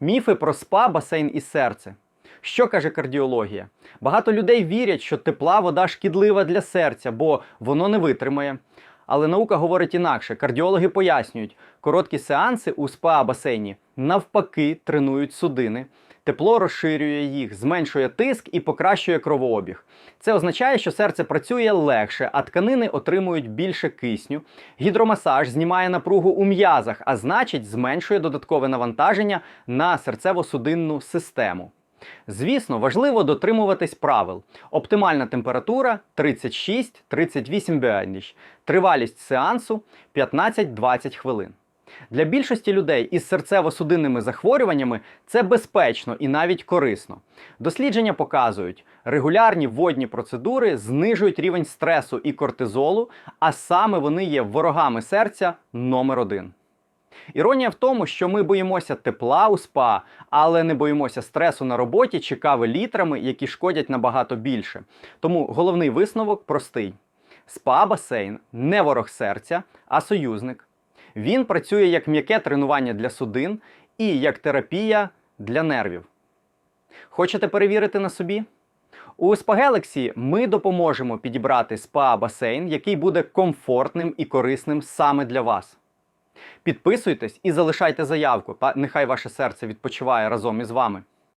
Міфи про спа, басейн і серце. Що каже кардіологія? Багато людей вірять, що тепла вода шкідлива для серця, бо воно не витримає. Але наука говорить інакше. Кардіологи пояснюють, короткі сеанси у спа-басейні навпаки тренують судини. Тепло розширює їх, зменшує тиск і покращує кровообіг. Це означає, що серце працює легше, а тканини отримують більше кисню. Гідромасаж знімає напругу у м'язах, а значить, зменшує додаткове навантаження на серцево-судинну систему. Звісно, важливо дотримуватись правил. Оптимальна температура 36-38 беандіч, тривалість сеансу 15-20 хвилин. Для більшості людей із серцево-судинними захворюваннями це безпечно і навіть корисно. Дослідження показують, регулярні водні процедури знижують рівень стресу і кортизолу, а саме вони є ворогами серця номер один. Іронія в тому, що ми боїмося тепла у спа, але не боїмося стресу на роботі чи кави літрами, які шкодять набагато більше. Тому головний висновок простий: спа-басейн не ворог серця, а союзник. Він працює як м'яке тренування для судин і як терапія для нервів. Хочете перевірити на собі? У Spa Galaxy ми допоможемо підібрати спа-басейн, який буде комфортним і корисним саме для вас. Підписуйтесь і залишайте заявку, нехай ваше серце відпочиває разом із вами.